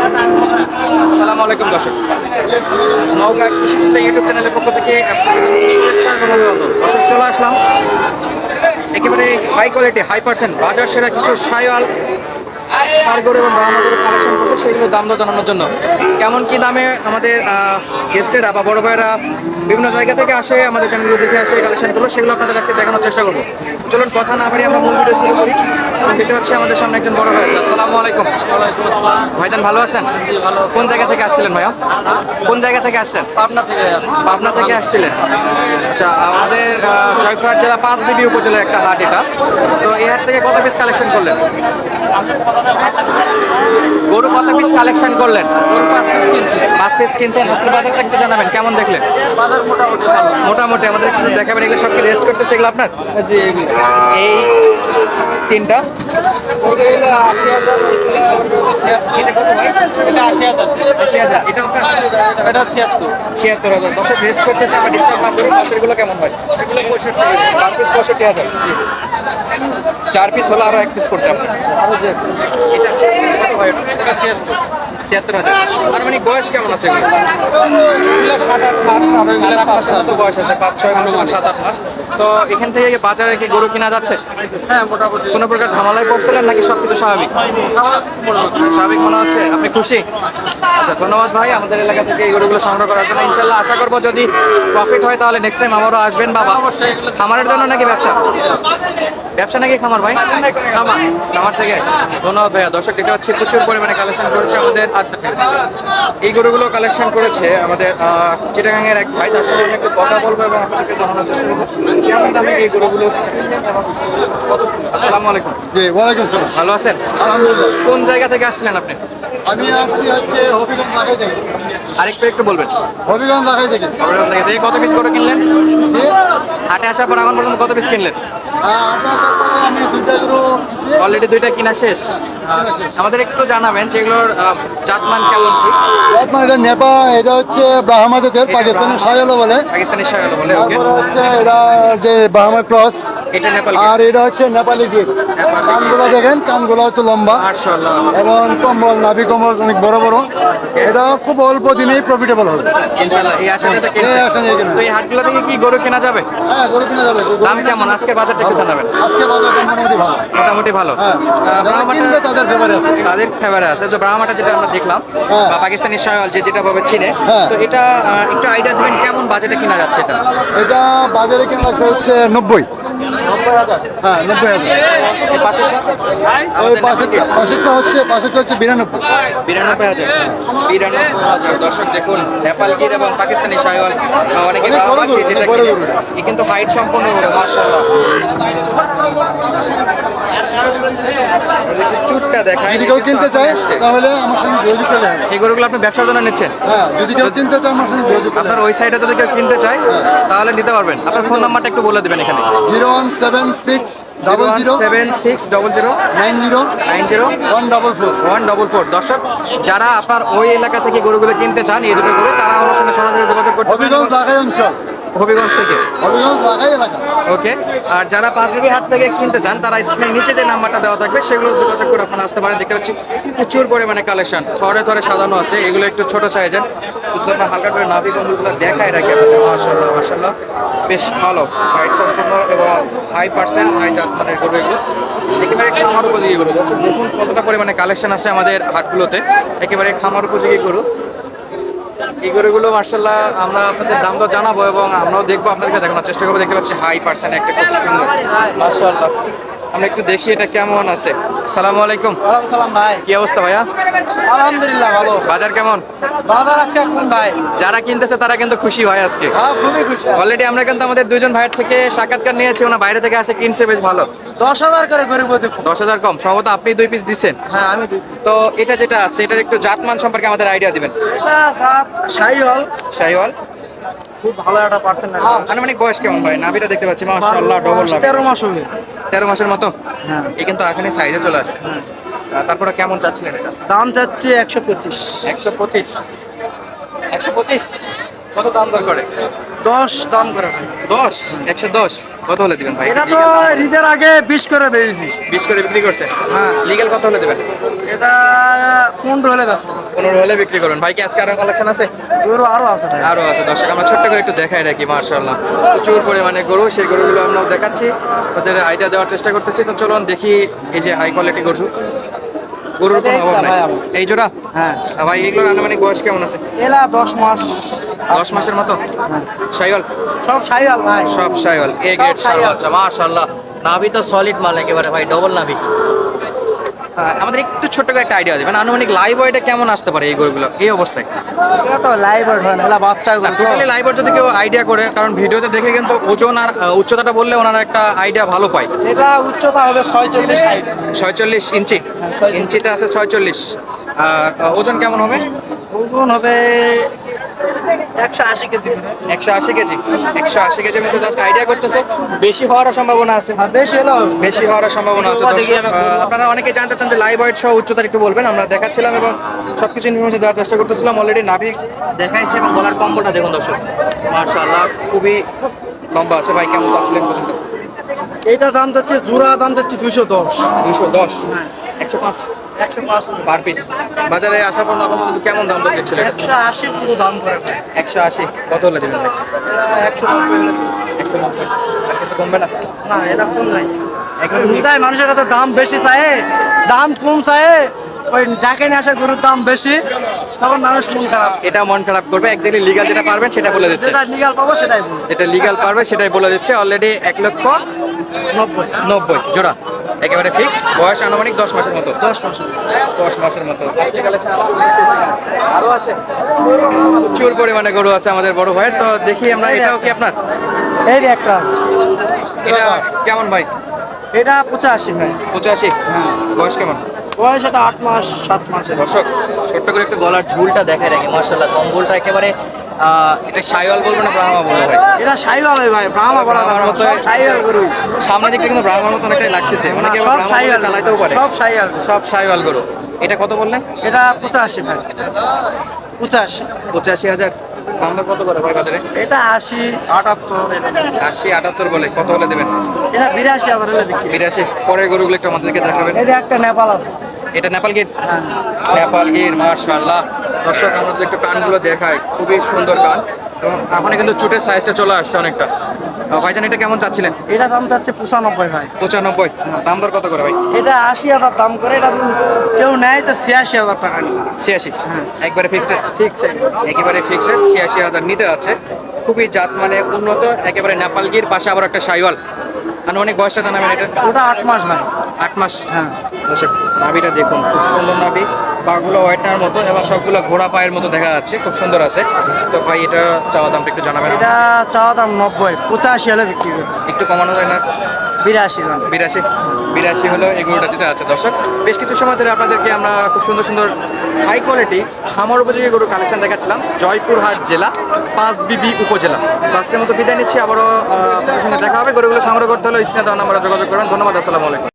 আসসালামু আলাইকুম, দর্শক। নওগাঁ কৃষি চিত্র ইউটিউব চ্যানেলের পক্ষ থেকে শুভেচ্ছা এবং অভিনন্দন। দর্শক, চলে আসলাম। একেবারে হাই কোয়ালিটি হাই পার্সেন্ট বাজার সেরা কিছু সায়াল সারগর এবং ব্রাহ্মণগর কালেকশন করছে, সেগুলো দাম দর জানানোর জন্য। কেমন কি দামে আমাদের গেস্টেরা বা বড় ভাইয়েরা বিভিন্ন জায়গা থেকে আসে, আমাদের চ্যানেলগুলো দেখে আসে কালেকশনগুলো, সেগুলো আপনাদের দেখানোর চেষ্টা করব। চলুন কথা না বাড়ি আমরা মূল ভিডিও শুরু করি। দেখতে পাচ্ছি আমাদের সামনে একজন বড় ভাই আছে। আসসালামু আলাইকুম। ভাইজান ভালো আছেন? কোন জায়গা থেকে আসছিলেন ভাইয়া? কোন জায়গা থেকে আসছেন? পাবনা থেকে পাবনা থেকে আসছিলেন। আচ্ছা আমাদের জয়পুরহাট জেলা পাঁচ বিবি উপজেলার একটা হাট এটা। তো এই হাট থেকে কত পিস কালেকশন করলেন? গরু কত পিস কালেকশন করলেন? গরু পাঁচ পিস কিনছি পাঁচ কিনছেন আজকে বাজারটা একটু জানাবেন কেমন দেখলেন? বাজার মোটামুটি মোটামুটি আমাদের একটু দেখাবেন এগুলো সব কি রেস্ট করতেছে এগুলো আপনার? জি এই তিনটা? এটা কত ভাই? এটা আশি হাজার। আশি হাজার। এটা আপনার? এটা ছিয়াত্তর। ছিয়াত্তর হাজার। দশক রেস্ট করতেছে আমরা ডিস্টার্ব না করি কেমন হয়? চার পিস পঁয়ষট্টি হাজার। চার পিস হলো আরও এক পিস করতে আপনার আরও যে এটা কত হয় এটা? এটা ছিয়াত্তর। ছিয়াত্তর হাজার। বয়স কেমন আছে এগুলো? এগুলো সাত আট মাস সাত আট মতো বয়স আছে পাঁচ ছয় মাস বা সাত আট মাস। তো এখান থেকে বাজারে কি গরু কিনা যাচ্ছে? হ্যাঁ মোটামুটি। কোনো প্রকার ঝামেলায় পড়ছিলেন নাকি সবকিছু স্বাভাবিক? স্বাভাবিক মনে হচ্ছে আপনি খুশি? আচ্ছা ধন্যবাদ ভাই আমাদের এলাকা থেকে এই গরুগুলো সংগ্রহ করার জন্য। ইনশাল্লাহ আশা করব যদি প্রফিট হয় তাহলে নেক্সট টাইম আবারও আসবেন বা অবশ্যই খামারের জন্য নাকি ব্যবসা? ব্যবসা নাকি খামার ভাই? খামার। খামার। থেকে। ধন্যবাদ ভাইয়া। দর্শক দেখতে পাচ্ছি প্রচুর পরিমাণে কালেকশন করেছে আমাদের এই গরুগুলো কালেকশন করেছে আমাদের আহ, চিটাগাংয়ের এক ভাই তার সঙ্গে একটু কথা বলব এবং আপনাদেরকে জানানোর চেষ্টা করব। কেমন দামে এই গরুগুলো আসসালামু আলাইকুম। জি ওয়ালাইকুম সালাম। ভালো আছেন? আলহামদুলিল্লাহ। কোন জায়গা থেকে আসছিলেন আপনি? আমি আসছি হচ্ছে হবিগঞ্জ লাগাই থেকে। আরেকটু একটু বলবেন। হবিগঞ্জ লাগাই থেকে। বড়গ্রাম থেকে থেকে। কত পিস করে কিনলেন? হাটে আসার পর এখন পর্যন্ত কত পিস কিনলেন? আমি দুইটা গরু অলরেডি দুইটা কিনা শেষ। আমাদের একটু জানাবেন যে এগুলোর জাতমান কেমন কি? আপনার এটা নেপা এটা হচ্ছে ব্রাহ্মা জাতের পাকিস্তানের সায়ালো বলে। পাকিস্তানি শায়াল বলে ওকে হচ্ছে এটা যে ব্রাহ্মা ক্রস এটা নেপাল আর এটা হচ্ছে নেপালি গির কানগুলো দেখেন কানগুলো হচ্ছে লম্বা। মার্শাল্লাহ এবং কম্বল নাভি কম্বল অনেক বড় বড়। এটা খুব অল্প দিনেই প্রফিটেবল হবে। ইনশাআল্লাহ এই আশাতে তো এই আশা তো এই হাটগুলো থেকে কি গরু কেনা যাবে? হ্যাঁ গরু কিনা যাবে। দাম কেমন? আজকের বাজারটা একটু জানাবেন। আজকে বাজারটা মোটামুটি ভালো। মোটামুটি ভালো। হ্যাঁ কিনবে তাদের ফেভারে আছে। তাদের ফেভারে আছে। যে ব্রাহ্মাটা যেটা আমরা দেখলাম হ্যাঁ। বা পাকিস্তানি শায়াল যে যেটা ভাবে চিনে। তো এটা একটু আইডিয়া দিবেন কেমন বাজারে কিনা যাচ্ছে এটা? এটা বাজারে কিনা হচ্ছে নব্বই। হ্যাঁ নব্বই হাজার। ওই পাশেরটা পাশেরটা হচ্ছে পাশেরটা হচ্ছে বিরানব্বই। বিরানব্বই হাজার। বিরানব্বই হাজার। দর্শক দেখুন নেপাল গির এবং পাকিস্তানি শাহিওয়াল অনেকে যেটা কিন্তু হাইট সম্পূর্ণ মার্শাল্লাহ চুটটা দেখায়। যদি কেউ কিনতে চায় তাহলে আমার সঙ্গে যোগাযোগ করলে এই গরুগুলো আপনি ব্যবসার জন্য নিচ্ছেন? হ্যাঁ যদি কেউ কিনতে চায় আমার সঙ্গে যোগাযোগ আপনার ওই সাইডে যদি কেউ কিনতে চায় তাহলে নিতে পারবেন। আপনার ফোন নাম্বারটা একটু বলে দেবেন এখানে। Zero one seven six double zero seven six double zero nine zero nine zero one double four. One double four. দর্শক যারা আপনার ওই এলাকা থেকে গরুগুলো কিনতে চান এই দুটো গরু তারা আমার সঙ্গে সরাসরি যোগাযোগ করতে হবিগঞ্জ লাগাই অঞ্চল। হবিগঞ্জ থেকে? ওকে আর যারা পাঁচবিবি হাট থেকে কিনতে চান তারা স্ক্রিনের নিচে যে নাম্বারটা দেওয়া থাকবে সেগুলো যোগাযোগ করে আপনারা আসতে পারেন। দেখতে পাচ্ছি প্রচুর পরিমাণে কালেকশন থরে থরে সাজানো আছে এগুলো একটু ছোট সাইজের যদি আপনার হালকা করে নাভি কম্বলগুলো দেখায় রাখে মাসাল্লাহ মাসাল্লাহ বেশ ভালো হাইট সম্পূর্ণ এবং হাই পার্সেন্ট হাই জাত মানের গরু এগুলো। একেবারে খামার উপযোগী গরু। দেখুন কতটা পরিমাণে কালেকশন আছে আমাদের হাটগুলোতে। একেবারে খামার উপযোগী গরু। এই গরুগুলো মার্শাল্লাহ আমরা আপনাদের দাম তো জানাব এবং আমরাও দেখব আপনাদেরকে দেখানোর চেষ্টা করব। দেখতে পাচ্ছি হাই পার্সেন্ট একটা খুব সুন্দর। মার্শাল্লাহ আমরা একটু দেখি এটা কেমন আছে। আসসালামু আলাইকুম। সালাম সালাম ভাই। কি অবস্থা ভাইয়া? আলহামদুলিল্লাহ ভালো। বাজার কেমন? বাজার আছে এখন ভাই। যারা কিনতেছে তারা কিন্তু খুশি ভাই আজকে। হ্যাঁ খুবই খুশি। অলরেডি আমরা কিন্তু আমাদের দুজন ভাইয়ের থেকে সাক্ষাৎকার নিয়েছি ওনা বাইরে থেকে আসে কিনছে বেশ ভালো। দশ হাজার করে গরিব দশ হাজার কম। সম্ভবত আপনি দুই পিস দিচ্ছেন হ্যাঁ আমি দুই তো এটা যেটা আছে এটার একটু জাতমান সম্পর্কে আমাদের আইডিয়া দিবেন। শাহিওয়াল। শাহিওয়াল। খুব ভালো একটা পার্সেন্ট আনুমানিক বয়স কেমন ভাই? নাভিটা দেখতে পাচ্ছি মাশাআল্লাহ ডবল নাভি তেরো মাস হবে তেরো মাসের মতো? হ্যাঁ। কিন্তু এখনই সাইজে চলে আসছে। তারপরে কেমন চাচ্ছিলেন এটা? দাম যাচ্ছে একশো পঁচিশ। একশো পঁচিশ। একশো পঁচিশ? কত দাম দর করে? দশ দাম করে ভাই। দশ? একশো দশ? কত হলে দিবেন ভাই? এটা তো ঈদের আগে বিশ করে বেরিয়েছি বিশ করে বিক্রি করছে? হ্যাঁ। লিগেল কত হলে দেবেন? এটা পনেরো হলে ব্যস্ত। পনেরো হলে বিক্রি করুন। ভাই কি আজকে আরও কালেকশন আছে? গরু আরও আছে আরও আছে। দর্শক আমরা ছোট্ট করে একটু দেখাই রাখি মার্শাল্লাহ প্রচুর পরিমাণে গরু সেই গরুগুলো আমরাও দেখাচ্ছি। ওদের আইডিয়া দেওয়ার চেষ্টা করতেছি। তো চলুন দেখি এই যে হাই কোয়ালিটি গরু। গরুর কোনো অভাব নাই। এই জোড়া? হ্যাঁ। ভাই এগুলোর আনুমানিক বয়স কেমন আছে? এলা দশ মাস। দশ মাসের মতো? সাইওয়াল? সব সাইয়াল ভাই। সব Sahiwal A grade sir Sahiwal. মাশাআল্লাহ। নাভি তো সলিড মাল একেবারে ভাই ডবল নাভি। আমাদের একটু ছোট্ট করে একটা আইডিয়া দেবেন আনুমানিক লাইভ ওয়েটে কেমন আসতে পারে এই গরুগুলো? এই অবস্থায়। তো লাইভ হয় না বাচ্চা। টোটালি লাইভ যদি কেউ আইডিয়া করে কারণ ভিডিওতে দেখে কিন্তু ওজন আর উচ্চতাটা বললে ওনারা একটা আইডিয়া ভালো পায়। এটা উচ্চতা হবে ছয়চল্লিশ ছয়চল্লিশ ইঞ্চি। হ্যাঁ, 46 ইঞ্চিতে আছে ছয়চল্লিশ। আর ওজন কেমন হবে? ওজন হবে একশো আশি কেজি। একশো আশি কেজি? একশো আশি কেজির মতো জাস্ট আইডিয়া করতেছে? বেশি হওয়ার সম্ভাবনা আছে। আর বেশি হলো। বেশি হওয়ার সম্ভাবনা আছে। আপনারা অনেকে জানতে চান যে লাইভ ওয়েট সহ উচ্চতা একটু বলবেন। আমরা দেখাচ্ছিলাম এবং সবকিছু ইনফরমেশন দেওয়ার চেষ্টা করতেছিলাম। অলরেডি নাভি দেখাইছে এবং গলার কম্বলটা দেখুন দর্শক। মার্শাল্লাহ খুবই লম্বা আছে। ভাই কেমন চাচ্ছিলেন পর্যন্ত এইটা দাম যাচ্ছে জোড়া দাম যাচ্ছে দুইশো দশ। দুশো দশ। হ্যাঁ। একশো পাঁচ। পার পিস বাজারে আসার পর এখন পর্যন্ত কেমন দাম দর দিচ্ছিল একশো আশি পুরো দাম একশো আশি। কত হলে দেবেন? একশো নব্বই একশো নব্বই। আর কিছু কমবে না? না এটা কম নাই। মানুষের কাছে দাম বেশি চায় দাম কম চায় ওই ডাকে নিয়ে আসা গরুর দাম বেশি তখন মানুষ মন খারাপ এটা মন খারাপ করবে। একজাক্টলি লিগাল যেটা পারবেন সেটা বলে দিচ্ছে। যেটা লিগাল পাবো সেটাই যেটা লিগাল পারবে সেটাই বলে দিচ্ছে। অলরেডি এক লক্ষ নব্বই। নব্বই। জোড়া। একেবারে ফিক্সড বয়স আনুমানিক দশ মাসের মতো। দশ মাসে দশ মাসের মতো। আজকে কালেকশন আরও আছে প্রচুর পরিমাণে গরু আছে আমাদের বড় ভাইয়ের। তো দেখি আমরা এটাও কি আপনার? এই একটা। এটা কেমন ভাই? এটা পঁচাশি ভাই। পঁচাশি? বয়স কেমন? বয়স এটা আট মাস সাত মাসের। দর্শক ছোট্ট করে একটু গলার ঝুলটা দেখায় রাখি মার্শাল্লাহ কম্বলটা একেবারে এটা সাইওয়াল বলব না ব্রাহ্মা বলব ভাই? এটা সাইওয়াল ভাই ব্রাহ্মা বলা ব্রাহ্মার মতো সাইওয়াল গরু। দিকটা কিন্তু ব্রাহ্মার মতো অনেকটাই লাগতেছে। অনেকে আবার ব্রাহ্মা বলে চালাইতেও পারে। সব সাইওয়াল সব সাইওয়াল গরু। এটা কত বললেন? এটা পঁচাশি ভাই। পঁচাশি। পঁচাশি হাজার। দাম কত করে ভাই বাজারে? এটা আশি আটাত্তর। আশি আটাত্তর বলে। কত হলে দেবেন? এটা বিরাশি হাজার হলে দেখি বিরাশি। পরের গরুগুলো একটু আমাদেরকে দেখাবেন। যে একটা নেপাল আছে। এটা নেপাল গির? হ্যাঁ। নেপাল গির মাশাআল্লাহ। দর্শক আমরা যে একটু কানগুলো দেখাই খুবই সুন্দর কান এবং এখন কিন্তু চুটের সাইজটা চলে আসছে অনেকটা। ভাইজান এটা কেমন চাচ্ছিলেন? এটা দাম যাচ্ছে পঁচানব্বই ভাই। পঁচানব্বই। দাম দর কত করে ভাই? এটা আশি হাজার দাম করে এটা কেউ নেয় তো ছিয়াশি হাজার টাকা নিবে ছিয়াশি? হ্যাঁ। একবারে ফিক্সড আছে একেবারে ফিক্সড ছিয়াশি হাজার নিতে আছে খুবই জাত মানে উন্নত একেবারে নেপাল গির পাশে আবার একটা সাইওয়াল। আনুমানিক বয়সটা জানাবেন এটা। ওটা আট মাস ভাই। আট মাস? হ্যাঁ। দর্শক নাভিটা দেখুন খুব সুন্দর নাভি। পাগুলো হোয়াইটনার মতো এবং সবগুলো ঘোড়া পায়ের মতো দেখা যাচ্ছে খুব সুন্দর আছে। তো ভাই এটা চাওয়া দামটা একটু জানাবেন এটা চাওয়া দাম নব্বই পঁচাশি হলে বিক্রি করবে। একটু কমানো যায় না? বিরাশি দাম বিরাশি? বিরাশি হলো এই গরুটা দিতে আছে দর্শক। বেশ কিছু সময় ধরে আপনাদেরকে আমরা খুব সুন্দর সুন্দর হাই কোয়ালিটি হামর উপযোগী গরু কালেকশন দেখাচ্ছিলাম জয়পুরহাট জেলা পাঁচ বিবি উপজেলা। আজকের মতো বিদায় নিচ্ছি আবারও আপনাদের সঙ্গে দেখা হবে। গরুগুলো সংগ্রহ করতে হলে স্ক্রিনে দেওয়া নাম্বারে যোগাযোগ করবেন ধন্যবাদ আসসালামু আলাইকুম।